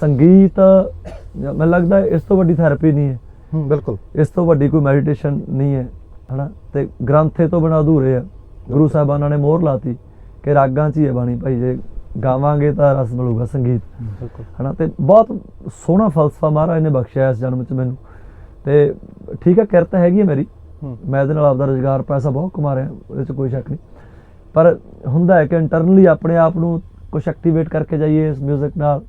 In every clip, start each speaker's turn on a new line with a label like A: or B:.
A: ਸੰਗੀਤ ਮੈਨੂੰ ਲੱਗਦਾ ਇਸ ਤੋਂ ਵੱਡੀ ਥੈਰੇਪੀ ਨਹੀਂ ਹੈ।
B: ਹੂੰ ਬਿਲਕੁਲ।
A: ਇਸ ਤੋਂ ਵੱਡੀ ਕੋਈ ਮੈਡੀਟੇਸ਼ਨ ਨਹੀਂ ਹੈ ਹਨਾ? ਤੇ ਗ੍ਰੰਥੇ ਤੋਂ ਬਿਨਾਂ ਅਧੂਰੇ ਆ। ਗੁਰੂ ਸਾਹਿਬਾਨਾਂ ਨੇ ਮੋਹਰ ਲਾਤੀ ਕਿ ਰਾਗਾਂ 'ਚ ਹੀ ਹੈ ਬਾਣੀ ਭਾਈ ਜੇ ਗਾਵਾਂਗੇ ਤਾਂ ਰਸ ਮਿਲੂਗਾ ਸੰਗੀਤ।
B: ਬਿਲਕੁਲ।
A: ਹਨਾ? ਤੇ ਬਹੁਤ ਸੋਹਣਾ ਫਲਸਫਾ ਮਹਾਰਾਜ ਨੇ ਬਖਸ਼ਿਆ ਇਸ ਜਨਮ 'ਚ ਮੈਨੂੰ। ਤੇ ਠੀਕ ਹੈ ਕਿਰਤ ਹੈਗੀ ਹੈ ਮੇਰੀ। ਮੈਂ ਇਹਦੇ ਨਾਲ ਆਪਦਾ ਰੋਜ਼ਗਾਰ ਪੈਸਾ ਬਹੁਤ ਕਮਾ ਰਿਹਾ ਉਹਦੇ 'ਚ ਕੋਈ ਸ਼ੱਕ ਨਹੀਂ। ਪਰ ਹੁੰਦਾ ਹੈ ਕਿ ਇੰਟਰਨਲੀ ਆਪਣੇ ਆਪ ਨੂੰ ਕੁਝ ਐਕਟੀਵੇਟ ਕਰਕੇ ਜਾਈਏ ਇਸ 뮤직 ਨਾਲ।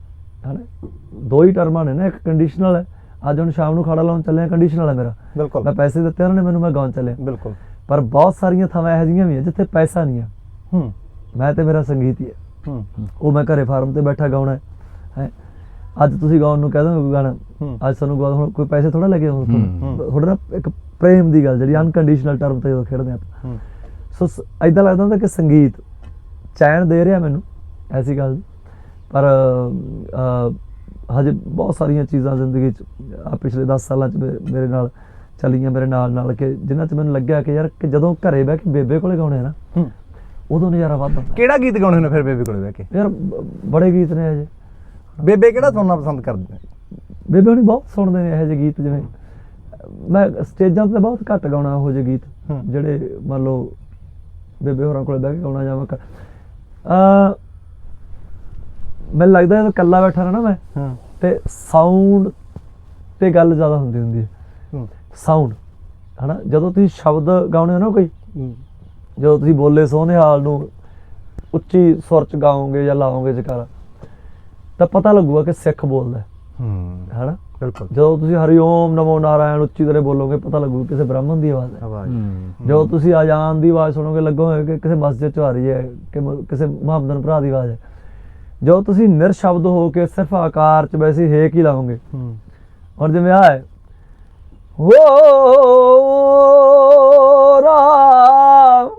A: ਹਨਾ? ਦੋ ਹੀ ਟਰਮਾਂ ਨੇ ਨਾ ਇੱਕ ਕੰਡੀਸ਼ਨਲ ਹੈ। ਅੱਜ ਹੁਣ ਸ਼ਾਮ ਨੂੰ ਖਾੜਾ ਲਾਉਣ ਚੱਲੇ ਆ ਕੰਡੀਸ਼ਨਲ ਹੈ ਮੇਰਾ।
B: ਬਿਲਕੁਲ।
A: ਮੈਂ ਪੈਸੇ ਦਿੱਤੇ ਉਹਨਾਂ ਨੇ ਮੈਨੂੰ ਮੈਂ ਗਾਉਣ ਚੱਲਿਆ
B: ਬਿਲਕੁਲ।
A: ਪਰ ਬਹੁਤ ਸਾਰੀਆਂ ਥਾਵਾਂ ਇਹੋ ਜਿਹੀਆਂ ਵੀ ਆ ਜਿੱਥੇ ਪੈਸਾ ਨਹੀਂ ਆ।
B: ਹੂੰ।
A: ਮੈਂ ਤੇ ਮੇਰਾ ਸੰਗੀਤ ਹੀ ਹੈ
B: ਹੂੰ।
A: ਉਹ ਮੈਂ ਘਰੇ ਫਾਰਮ ਤੇ ਬੈਠਾ ਗਾਉਣਾ ਹੈ। ਹੈਂ। ਅੱਜ ਤੁਸੀਂ ਗਾਉਣ ਨੂੰ ਕਹਿ ਦੋਗੇ ਕੋਈ ਗਾਣਾ। ਅੱਜ ਸਾਨੂੰ ਗਾਉਣ ਹੁਣ ਕੋਈ ਪੈਸੇ ਥੋੜਾ ਲੱਗੇ ਹੁਣ ਥੋੜਾ ਨਾ ਇੱਕ ਪ੍ਰੇਮ ਦੀ ਗੱਲ ਜਿਹੜੀ ਅਨਕੰਡੀਸ਼ਨਲ ਟਰਮ ਤੇ ਜਦੋਂ ਖੇਡਦੇ ਆਪਾਂ ਸੋ ਐਦਾਂ ਲੱਗਦਾ ਹੁੰਦਾ ਕਿ ਸੰਗੀਤ ਚੈਨ ਦੇ ਰਿਹਾ ਮੈਨੂੰ ਐਸੀ ਗੱਲ। ਪਰ ਹਜੇ ਬਹੁਤ ਸਾਰੀਆਂ ਚੀਜ਼ਾਂ ਜ਼ਿੰਦਗੀ 'ਚ ਆ ਪਿਛਲੇ 10 ਸਾਲਾਂ 'ਚ ਮੇਰੇ ਨਾਲ ਚੱਲੀਆਂ ਮੇਰੇ ਨਾਲ ਨਾਲ ਕਿ ਜਿਨ੍ਹਾਂ 'ਚ ਮੈਨੂੰ ਲੱਗਿਆ ਕਿ ਯਾਰ ਕਿ ਜਦੋਂ ਘਰੇ ਬਹਿ ਕੇ ਬੇਬੇ ਕੋਲੇ ਗਾਉਣੇ ਆ ਨਾ ਉਦੋਂ ਨਜ਼ਾਰਾ ਵੱਧ ਆਉਂਦਾ।
B: ਕਿਹੜਾ ਗੀਤ ਗਾਉਣੇ ਨੇ ਫਿਰ ਬੇਬੇ ਕੋਲੇ ਬਹਿ ਕੇ?
A: ਯਾਰ ਬੜੇ ਗੀਤ ਨੇ ਅਜੇ
B: ਬੇਬੇ ਕਿਹੜਾ ਸੁਣਨਾ ਪਸੰਦ ਕਰਦੇ ਨੇ?
A: ਬੇਬੇ ਹੁਣੀ ਬਹੁਤ ਸੁਣਦੇ ਨੇ ਇਹੋ ਜਿਹੇ ਗੀਤ ਜਿਵੇਂ ਮੈਂ ਸਟੇਜਾਂ ਤੇ ਬਹੁਤ ਘੱਟ ਗਾਉਣਾ ਉਹੋ ਜਿਹੇ ਗੀਤ। ਜਿਹੜੇ ਮੰਨ ਲਓ ਬੇਬੇ ਹੋਰਾਂ ਕੋਲੇ ਬਹਿ ਕੇ ਗਾਉਣਾ ਜਾਵਾਂ ਆ ਮੈਨੂੰ ਲੱਗਦਾ ਇਹ ਇਕੱਲਾ ਬੈਠਾ ਰਹਿਣਾ ਮੈਂ
B: ਹਾਂ।
A: ਤੇ ਸਾਊਂਡ ਤੇ ਗੱਲ ਜ਼ਿਆਦਾ ਹੁੰਦੀ ਹੁੰਦੀ ਹੈ।
B: ਹੂੰ।
A: ਸਾਊਂਡ ਹਨਾ? ਜਦੋਂ ਤੁਸੀਂ ਸ਼ਬਦ ਗਾਉਣੇ ਹੋ ਨਾ ਕੋਈ
B: ਹੂੰ।
A: ਜਦੋਂ ਤੁਸੀਂ ਬੋਲੇ ਸੋਹਣੇ ਹਾਲ ਨੂੰ ਉੱਚੀ ਸੁਰ ਚ ਗਾਓਗੇ ਜਾਂ ਲਾਓਗੇ ਜਕਾਰਾ ਤਾਂ ਪਤਾ ਲੱਗੂਗਾ ਕਿ ਸਿੱਖ ਬੋਲਦਾ ਹੈ,
B: ਹੂੰ।
A: ਹਨਾ?
B: ਬਿਲਕੁਲ।
A: ਜਦੋਂ ਤੁਸੀਂ ਹਰੀ ਓਮ ਨਮੋ ਨਾਰਾਇਣ ਉੱਚੀ ਤਰ੍ਹਾਂ ਬੋਲੋਗੇ ਪਤਾ ਲੱਗੂ ਕਿਸੇ ਬ੍ਰਾਹਮਣ ਦੀ ਆਵਾਜ਼ ਹੈ। ਜਦੋਂ ਤੁਸੀਂ ਆਜ਼ਾਨ ਦੀ ਆਵਾਜ਼ ਸੁਣੋਗੇ ਲੱਗੋਗੇ ਕਿ ਕਿਸੇ ਮਸਜਿਦ ਚ ਆ ਰਹੀ ਹੈ ਕਿ ਕਿਸੇ ਮੁਹੰਮਦਨ ਭਰਾ ਦੀ ਆਵਾਜ਼ ਹੈ। ਜਦੋਂ ਤੁਸੀਂ ਨਿਰਸ਼ਬਦ ਹੋ ਕੇ ਸਿਰਫ ਆਕਾਰ ਚ ਵੈਸੇ ਹੇਕ ਹੀ ਲਾਓਗੇ
B: ਹੂੰ।
A: ਔਰ ਜਿਵੇਂ ਆ ਹੈ। ਹੋ ਰਾਮ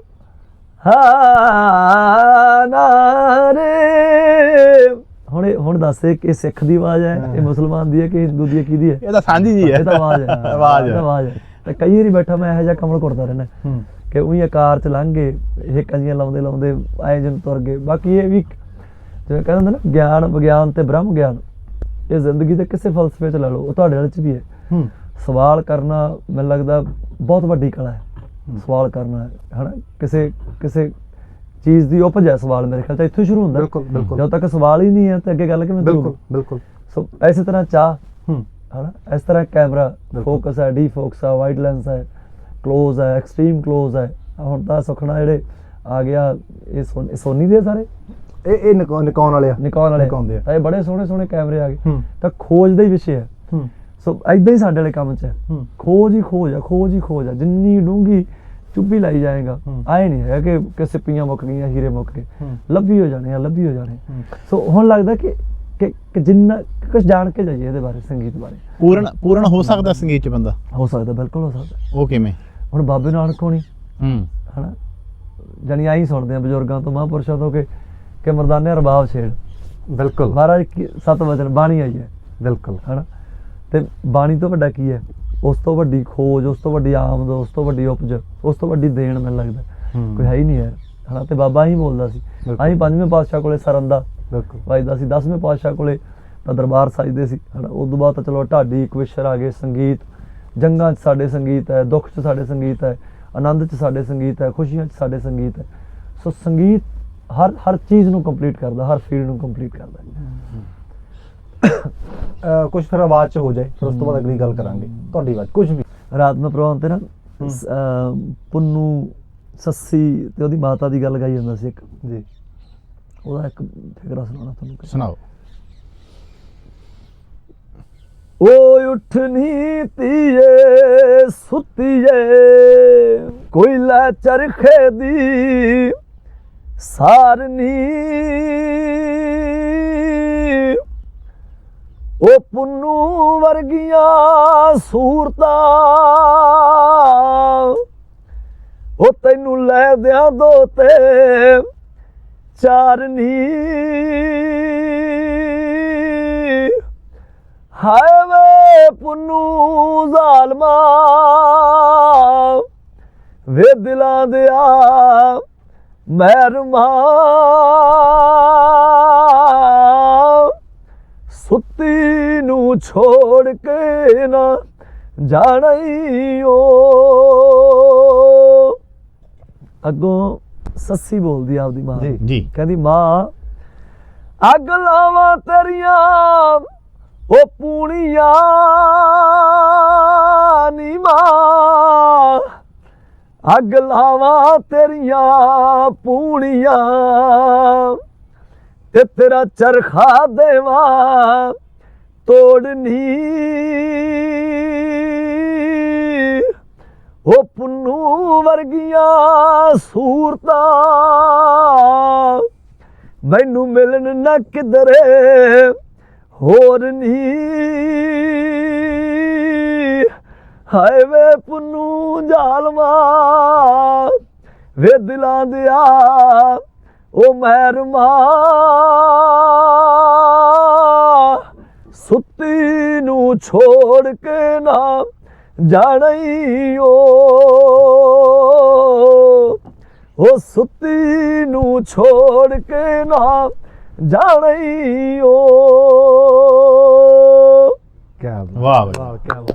A: ਹਾਂ ਨਾਰੇ ਹੁਣ ਹੁਣ ਦੱਸ ਇਹ ਕਿ ਸਿੱਖ ਦੀ ਆਵਾਜ਼ ਹੈ ਇਹ ਮੁਸਲਮਾਨ ਦੀ ਹੈ ਕਿ ਹਿੰਦੂ ਦੀ ਹੈ ਕਿਹਦੀ ਹੈ?
B: ਇਹ ਤਾਂ ਸਾਂਝੀ ਜੀ ਹੈ।
A: ਇਹ ਤਾਂ ਆਵਾਜ਼ ਹੈ।
B: ਆਵਾਜ਼ ਹੈ।
A: ਆਵਾਜ਼ ਹੈ। ਤੇ ਕਈ ਵਾਰੀ ਬੈਠਾ ਮੈਂ ਇਹੋ ਜਿਹਾ ਕਮਲ ਕਰਦਾ ਰਹਿਣਾ
B: ਹੂੰ।
A: ਕਿ ਉਹੀ ਆਕਾਰ ਚ ਲੰਘ ਗਏ ਇਹ ਕੰਜੀਆਂ ਲਾਉਂਦੇ ਲਾਉਂਦੇ ਆਏ ਜਨ ਤੁਰ ਗਏ। ਬਾਕੀ ਇਹ ਵੀ ਜਿਵੇਂ ਕਹਿੰਦੇ ਹੁੰਦੇ ਨਾ ਗਿਆਨ ਵਿਗਿਆਨ ਤੇ ਬ੍ਰਹਮ ਗਿਆਨ। ਇਹ ਜ਼ਿੰਦਗੀ ਦੇ ਕਿਸੇ ਫਲਸਫੇ 'ਚ ਲੈ ਲਓ ਉਹ ਤੁਹਾਡੇ ਨਾਲ 'ਚ ਵੀ ਹੈ।
B: ਹੂੰ।
A: ਸਵਾਲ ਕਰਨਾ ਮੈਨੂੰ ਲੱਗਦਾ ਬਹੁਤ ਵੱਡੀ ਕਲਾ ਹੈ। ਸਵਾਲ ਕਰਨਾ ਹੈ ਹਨਾ? ਕਿਸੇ ਕਿਸੇ ਚੀਜ਼ ਦੀ ਉਪਜ ਹੈ ਸਵਾਲ ਮੇਰੇ ਖਿਆਲ ਤਾਂ ਇੱਥੋਂ ਸ਼ੁਰੂ ਹੁੰਦਾ।
B: ਬਿਲਕੁਲ ਬਿਲਕੁਲ।
A: ਜਦੋਂ ਤੱਕ ਸਵਾਲ ਹੀ ਨਹੀਂ ਹੈ ਤਾਂ ਅੱਗੇ ਗੱਲ ਕਿਵੇਂ ਕਰੂਗਾ
B: ਬਿਲਕੁਲ ਬਿਲਕੁਲ।
A: ਸੋ ਐਸੇ ਤਰ੍ਹਾਂ ਚਾਹ
B: ਹੂੰ।
A: ਹਨਾ? ਇਸ ਤਰ੍ਹਾਂ ਕੈਮਰਾ ਫੋਕਸ ਹੈ ਡੀ ਫੋਕਸ ਹੈ ਵਾਈਡ ਲੈਂਸ ਹੈ ਕਲੋਜ਼ ਹੈ ਐਕਸਟ੍ਰੀਮ ਕਲੋਜ ਹੈ। ਹੁਣ ਤਾਂ ਸੁਖਣਾ ਜਿਹੜੇ ਆ ਗਿਆ ਇਹ ਸੋਨੀ ਦੇ ਸਾਰੇ?
B: ਇਹ ਇਹ ਨਿਕੌਨ ਨਿਕੌਨ ਵਾਲੇ ਆ।
A: ਨਿਕੋਨ ਵਾਲੇ
B: ਨਿਕੌਨ ਦੇ ਆ।
A: ਤਾਂ ਇਹ ਬੜੇ ਸੋਹਣੇ ਸੋਹਣੇ ਕੈਮਰੇ ਆ ਗਏ।
B: ਹੂੰ।
A: ਤਾਂ ਖੋਜ ਦਾ ਹੀ ਵਿਸ਼ੇ ਹੈ
B: ਹੂੰ।
A: ਸੋ ਐਦਾਂ ਹੀ ਸਾਡੇ ਵਾਲੇ ਕੰਮ 'ਚ ਹੈ
B: ਹੂੰ।
A: ਖੋਜ ਹੀ ਖੋਜ ਆ ਖੋਜ ਹੀ ਖੋਜ ਆ। ਜਿੰਨੀ ਡੂੰਗੀ ਚੁੱਭੀ ਲਾਈ ਜਾਏਗਾ
B: ਹੂੰ।
A: ਆਏ ਨਹੀਂ ਹੈ ਕਿ ਕਿ ਸਿੱਪੀਆਂ ਮੁੱਕ ਗਈਆਂ ਹੀਰੇ ਮੁੱਕ ਗਏ।
B: ਹੂੰ।
A: ਲੱਭੀ ਹੋ ਜਾਣੇ ਆ ਲੱਭੀ ਹੋ ਜਾਣੇ
B: ਹੂੰ।
A: ਸੋ ਹੁਣ ਲੱਗਦਾ ਕਿ ਕਿ ਕਿ ਜਿੰਨਾ ਕੁਝ ਜਾਣ ਕੇ ਜਾਈਏ ਇਹਦੇ ਬਾਰੇ ਸੰਗੀਤ ਬਾਰੇ।
C: ਪੂਰਨ ਪੂਰਨ ਹੋ ਸਕਦਾ ਸੰਗੀਤ ਚ ਬੰਦਾ?
A: ਹੋ ਸਕਦਾ ਬਿਲਕੁਲ ਹੋ ਸਕਦਾ।
C: ਉਹ ਕਿਵੇਂ?
A: ਹੁਣ ਬਾਬੇ ਨਾਨਕ ਹੋਣੀ।
C: ਹੂੰ।
A: ਹਨਾ? ਜਾਨੀ ਆਈ ਸੁਣਦੇ ਆ ਬਜ਼ੁਰਗਾਂ ਤੋਂ ਮਹਾਂਪੁਰਸ਼ਾਂ ਤੋਂ ਕਿ ਕਿ ਮਰਦਾਨੇ ਰਬਾਬ ਛੇੜ।
B: ਬਿਲਕੁਲ।
A: ਮਹਾਰਾਜ ਕੀ- ਸੱਤ ਵਚਨ ਬਾਣੀ ਆਈ ਹੈ।
B: ਬਿਲਕੁਲ।
A: ਹਨਾ? ਤੇ ਬਾਣੀ ਤੋਂ ਵੱਡਾ ਕੀ ਹੈ? ਉਸ ਤੋਂ ਵੱਡੀ ਖੋਜ ਉਸ ਤੋਂ ਵੱਡੀ ਆਮਦ ਉਸ ਤੋਂ ਵੱਡੀ ਉਪਜ ਉਸ ਤੋਂ ਵੱਡੀ ਦੇਣ ਮੈਨੂੰ ਲੱਗਦਾ।
B: ਹੂੰ।
A: ਕੋਈ ਹੈ ਹੀ ਨਹੀਂ ਯਾਰ ਹਨਾ? ਤੇ ਬਾਬਾ ਹੀ ਬੋਲਦਾ ਸੀ। ਅਸੀਂ ਪੰਜਵੇਂ ਪਾਤਸ਼ਾਹ ਕੋਲੇ ਸਰੰਦਾ।
B: ਬਿਲਕੁਲ।
A: ਵੱਜਦਾ ਸੀ 10ਵੇਂ ਪਾਤਸ਼ਾਹ ਕੋਲੇ ਤਾਂ ਦਰਬਾਰ ਸਜਦੇ ਸੀ। ਹਨਾ? ਉਸ ਤੋਂ ਬਾਅਦ ਤਾਂ ਚਲੋ ਢਾਡੀ ਕਵਿਸ਼ਰ ਆ ਗਏ ਸੰਗੀਤ। ਜੰਗਾਂ 'ਚ ਸਾਡੇ ਸੰਗੀਤ ਹੈ ਦੁੱਖ 'ਚ ਸਾਡੇ ਸੰਗੀਤ ਹੈ ਆਨੰਦ 'ਚ ਸਾਡੇ ਸੰਗੀਤ ਹੈ ਖੁਸ਼ੀਆਂ 'ਚ ਸਾਡੇ ਸੰਗੀਤ ਹੈ। ਸੋ ਸੰਗੀਤ ਹਰ ਹਰ ਚੀਜ਼ ਨੂੰ ਕੰਪਲੀਟ ਕਰਦਾ ਹਰ ਫੀਲਡ ਨੂੰ ਕੰਪਲੀਟ ਕਰਦਾ।
B: ਕੁਝ ਫਿਰ ਆਵਾਜ਼ ਚ ਹੋ ਜਾਏ ਫਿਰ ਉਸ ਤੋਂ ਬਾਅਦ ਅਗਲੀ ਗੱਲ ਕਰਾਂਗੇ। ਤੁਹਾਡੀ ਆਵਾਜ਼ ਕੁਝ ਵੀ।
A: ਰਾਤ ਨੂੰ ਪ੍ਰੋਗਰਾਮ ਤੇ ਨਾ ਪੁੰਨੂ ਸੱਸੀ ਤੇ ਉਹਦੀ ਮਾਤਾ ਦੀ ਗੱਲ ਗਾਈ ਜਾਂਦਾ ਸੀ ਇੱਕ।
B: ਜੀ।
A: ਉਹਦਾ ਇੱਕ ਫਿਕਰਾ ਸੁਣਾਉਣਾ ਤੁਹਾਨੂੰ
C: ਸੁਣਾਓ।
A: ਓਏ ਉੱਠਨੀ ਤੀਏ ਸੁੱਤੀਏ ਕੋਈ ਲੈ ਚਰਖੇ ਦੀ ਸਾਰਨੀ ਉਹ ਪੁੰਨੂ ਵਰਗੀਆਂ ਸੂਰਤਾਂ, ਉਹ ਤੈਨੂੰ ਲੈ ਦਿਆਂ ਦੋ ਤੇ ਚਾਰਨੀ ਹਾਏ ਵੇ ਪੁੰਨੂ ਜ਼ਾਲਮਾ, ਵੇ ਦਿਲਾਂ ਦਿਆ ਮਹਿਰਮਾ ਸੁੱਤੇ ਸੁੱਤੀ ਨੂੰ ਛੋੜ ਕੇ ਨਾ ਜਾਣਈ ਓ ਅੱਗੋਂ ਸੱਸੀ ਬੋਲਦੀ ਆਪਦੀ ਮਾਂ।
B: ਜੀ।
A: ਕਹਿੰਦੀ ਮਾਂ ਅੱਗ ਲਾਵਾਂ ਤੇਰੀਆਂ ਉਹ ਪੂਣੀਆਂ ਨੀ ਮਾਂ। ਅੱਗ ਲਾਵਾਂ ਤੇਰੀਆਂ ਪੂਣੀਆਂ ਤੇ ਤੇਰਾ ਚਰਖਾ ਦੇਵਾਂ ਤੋੜਨੀ ਉਹ ਪੁੰਨੂ ਵਰਗੀਆਂ ਸੂਰਤਾਂ, ਮੈਨੂੰ ਮਿਲਣ ਨਾ ਕਿਧਰੇ ਹੋਰ ਨੀ। ਹਾਏ ਵੇ ਪੁੰਨੂ ਜ਼ਾਲਮਾ ਵੇ ਦਿਲਾਂ ਦਿਆ ਉਹ ਮਹਿਰਮਾ। ਸੁੱਤੀ ਨੂੰ ਛੋੜ ਕੇ ਨਾ ਜਾਣਈ ਓ। ਉਹ ਸੁੱਤੀ ਨੂੰ ਛੋੜ ਕੇ ਨਾ ਜਾਣਈ ਓ।
B: ਕੀ
C: ਵਾਹ ਵਾਹ
B: ਵਾਹ ਕੀ